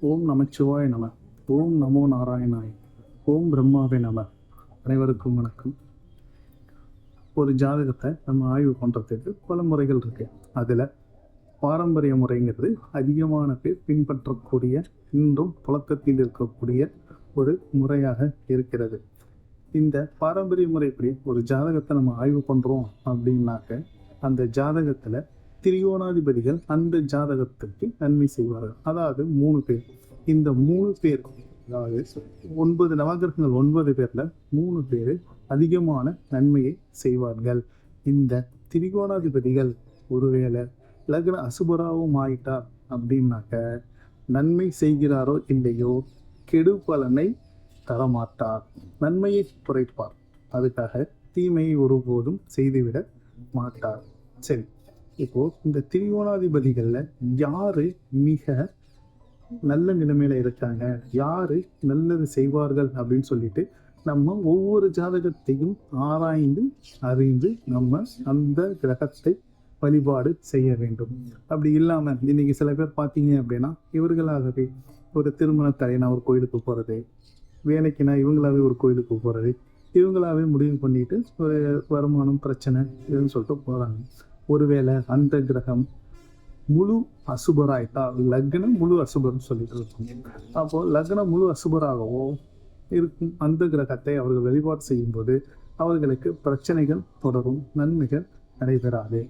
ஓம் நமச்சிவாய நம. ஓம் நமோ நாராயணாய். ஓம் பிரம்மாவே நம. அனைவருக்கும் வணக்கம். ஒரு ஜாதகத்தை நம்ம ஆய்வு பண்ணுறதுக்கு பல முறைகள் இருக்கு. அதில் பாரம்பரிய முறைங்கிறது அதிகமான பேர் பின்பற்றக்கூடிய இன்றும் புழக்கத்தில் இருக்கக்கூடிய ஒரு முறையாக இருக்கிறது. இந்த பாரம்பரிய முறைப்படி ஒரு ஜாதகத்தை நம்ம ஆய்வு பண்ணுறோம் அப்படின்னாக்க அந்த ஜாதகத்தில் திரிகோணாதிபதிகள் அந்த ஜாதகத்துக்கு நன்மை செய்வார்கள். அதாவது மூணு பேர். இந்த மூணு பேர் அதாவது ஒன்பது நவகிரகங்கள் ஒன்பது பேர்ல மூணு பேர் அதிகமான நன்மையை செய்வார்கள். இந்த திரிகோணாதிபதிகள் ஒருவேளை லக்ன அசுபராவும் ஆயிட்டார் அப்படின்னாக்க நன்மை செய்கிறாரோ இல்லையோ கெடு பலனை தரமாட்டார். நன்மையை குறைப்பார். அதுக்காக தீமையை ஒருபோதும் செய்துவிட மாட்டார். சரி. இப்போ இந்த திரிகோணாதிபதிகள்ல யாரு மிக நல்ல நிலைமையில இருக்காங்க? யாரு நல்லது செய்வார்கள் அப்படின்னு சொல்லிட்டு நம்ம ஒவ்வொரு ஜாதகத்தையும் ஆராய்ந்து அறிந்து நம்ம அந்த கிரகத்தை வழிபாடு செய்ய வேண்டும். அப்படி இல்லாம இன்னைக்கு சில பேர் பார்த்தீங்க அப்படின்னா இவர்களாகவே ஒரு திருமணத்தலைனா ஒரு கோயிலுக்கு போறது வேலைக்குனா இவங்களாவே ஒரு கோயிலுக்கு போறது இவங்களாவே முடிவு பண்ணிட்டு ஒரு வருமானம் பிரச்சனை இதுன்னு சொல்லிட்டு போறாங்க. ஒருவேளை அந்த கிரகம் முழு அசுபராயிட்டா? லக்னம் முழு அசுபர்னு சொல்லிட்டு இருக்கும். அப்போ லக்னம் முழு அசுபராகவோ இருக்கும். அந்த கிரகத்தை அவர்கள் வழிபாடு செய்யும்போது அவர்களுக்கு பிரச்சனைகள் தொடரும் நன்மைகள் நடைபெறாது.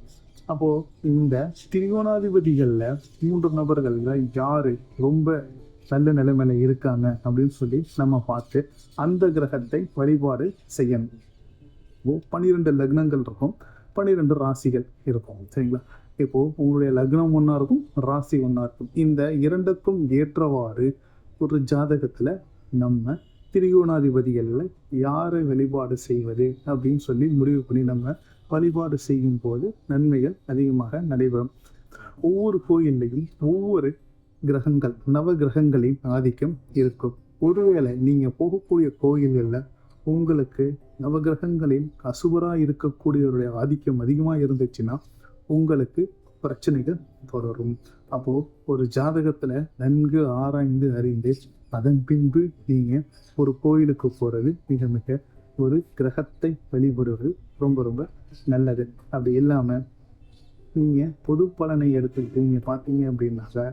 அப்போ இந்த திரிகோணாதிபதிகளில் மூன்று நபர்கள்ல யாரு ரொம்ப நல்ல நிலைமையில இருக்காங்க அப்படின்னு சொல்லி நம்ம பார்த்து அந்த கிரகத்தை வழிபாடு செய்யணும். பன்னிரெண்டு லக்னங்கள் இருக்கும். பன்னிரெண்டு ராசிகள் இருக்கும் சரிங்களா? இப்போ உங்களுடைய லக்னம் ஒன்றா இருக்கும் ராசி ஒன்றா இருக்கும். இந்த இரண்டுக்கும் ஏற்றவாறு ஒரு ஜாதகத்துல நம்ம திரிகோணாதிபதிகளில் யாரை வழிபாடு செய்வது அப்படின்னு சொல்லி முடிவு பண்ணி நம்ம வழிபாடு செய்யும் போது நன்மைகள் அதிகமாக நடைபெறும். ஒவ்வொரு கோயில்லையும் ஒவ்வொரு கிரகங்கள் நவ கிரகங்களின் ஆதிக்கம் இருக்கும். ஒருவேளை நீங்க போகக்கூடிய கோயில்களில் உங்களுக்கு நவகிரகங்களில் அசுவராக இருக்கக்கூடியவருடைய ஆதிக்கம் அதிகமாக இருந்துச்சுன்னா உங்களுக்கு பிரச்சனைகள் தொடரும். அப்போது ஒரு ஜாதகத்தில் நன்கு ஆராய்ந்து அறிந்து அதன் பின்பு நீங்கள் ஒரு கோயிலுக்கு போகிறது மிக மிக ஒரு கிரகத்தை வழிபடுவது ரொம்ப ரொம்ப நல்லது. அப்படி இல்லாமல் நீங்கள் பொது பலனை எடுத்துக்கிட்டு நீங்கள் பார்த்தீங்க அப்படின்னாக்க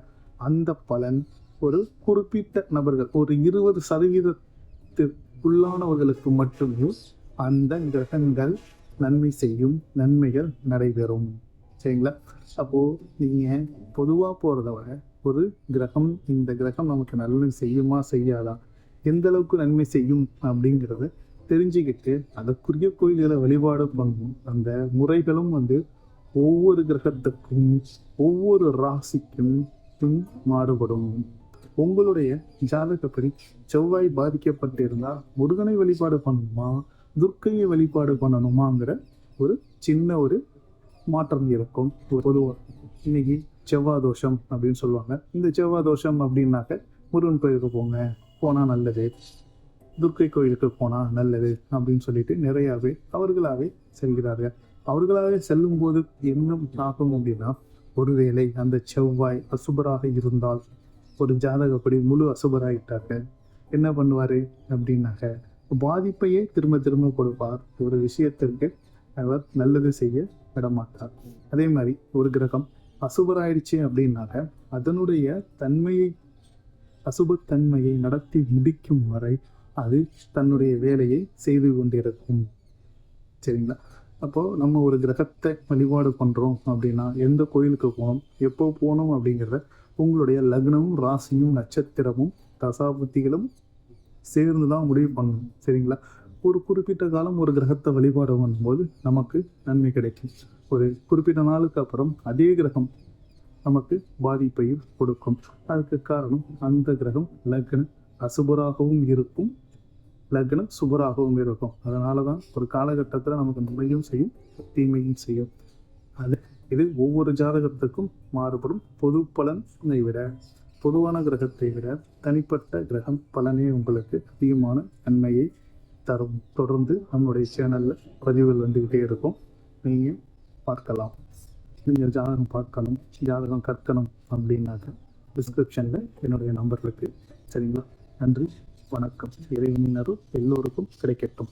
அந்த பலன் ஒரு குறிப்பிட்ட நபர்கள் ஒரு இருபது உள்ளானவர்களுக்கு மட்டுமே அந்த கிரகங்கள் நன்மை செய்யும் நன்மைகள் நடைபெறும். சரிங்களா? அப்போது நீங்கள் பொதுவாக போகிறத விட ஒரு கிரகம் இந்த கிரகம் நமக்கு நன்மை செய்யுமா செய்யாதா? எந்த அளவுக்கு நன்மை செய்யும் அப்படிங்கிறத தெரிஞ்சுக்கிட்டு அதற்குரிய கோயில்களை வழிபாடு பண்ணும். அந்த முறைகளும் வந்து ஒவ்வொரு கிரகத்துக்கும் ஒவ்வொரு ராசிக்கும் மாறுபடும். உங்களுடைய ஜாதகப்படி செவ்வாய் பாதிக்கப்பட்டிருந்தா முருகனை வழிபாடு பண்ணணுமா? துர்க்கையை வழிபாடு பண்ணணுமாங்கிற ஒரு சின்ன ஒரு மாற்றம் இருக்கும். பொதுவாக இன்னைக்கு செவ்வாய் தோஷம் அப்படின்னு சொல்லுவாங்க. இந்த செவ்வாய் தோஷம் அப்படின்னாக்க முருகன் கோயிலுக்கு போங்க. போனால் நல்லது. துர்க்கை கோயிலுக்கு போனால் நல்லது அப்படின்னு சொல்லிட்டு நிறையாவே அவர்களாகவே செல்கிறார்கள். அவர்களாகவே செல்லும் போது என்ன ஆகும் அப்படின்னா ஒருவேளை அந்த செவ்வாய் அசுபராக இருந்தால் ஒரு ஜாதகப்படி முழு அசுபராகிட்டாங்க என்ன பண்ணுவார்? அப்படின்னாக்க பாதிப்பையே திரும்ப திரும்ப கொடுப்பார். ஒரு விஷயத்திற்கு அவர் நல்லது செய்ய விடமாட்டார் அதே மாதிரி ஒரு கிரகம் அசுபராயிடுச்சு அப்படின்னாக்க அதனுடைய தன்மையை அசுபத்தன்மையை நடத்தி முடிக்கும் வரை அது தன்னுடைய வேலையை செய்து கொண்டிருக்கும். சரிங்களா? அப்போ நம்ம ஒரு கிரகத்தை வழிபாடு பண்ணுறோம் அப்படின்னா எந்த கோயிலுக்கு போகணும்? எப்போ போகணும் அப்படிங்கிறத உங்களுடைய லக்னமும் ராசியும் நட்சத்திரமும் தசாபுத்திகளும் சேர்ந்து தான் முடிவு பண்ணணும். சரிங்களா? ஒரு குறிப்பிட்ட காலம் ஒரு கிரகத்தை வழிபாடு பண்ணும்போது நமக்கு நன்மை கிடைக்கும். ஒரு குறிப்பிட்ட நாளுக்கு அப்புறம் அதே கிரகம் நமக்கு பாதிப்பையும் கொடுக்கும். அதுக்கு காரணம் அந்த கிரகம் லக்ன அசுபராகவும் இருக்கும். லக்னம் சுபராகவும் இருக்கும். அதனால தான் ஒரு காலகட்டத்தில் நமக்கு நன்மையும் செய்யும் தீமையும் செய்யும். அது இது ஒவ்வொரு ஜாதகத்துக்கும் மாறுபடும் பொது பலனை விட பொதுவான கிரகத்தை விட தனிப்பட்ட கிரகம் பலனே உங்களுக்கு அதிகமான நன்மையை தரும். தொடர்ந்து நம்முடைய சேனலில் பதிவுகள் வந்துக்கிட்டே இருக்கும். நீங்கள் பார்க்கலாம். நீங்கள் ஜாதகம் பார்க்கணும் ஜாதகம் கற்கணும் அப்படின்னாக்க டிஸ்கிரிப்ஷனில் என்னுடைய நம்பர் இருக்குது சரிங்களா? நன்றி வணக்கம். இறைவனின் அருள் எல்லோருக்கும் கிடைக்கட்டும்.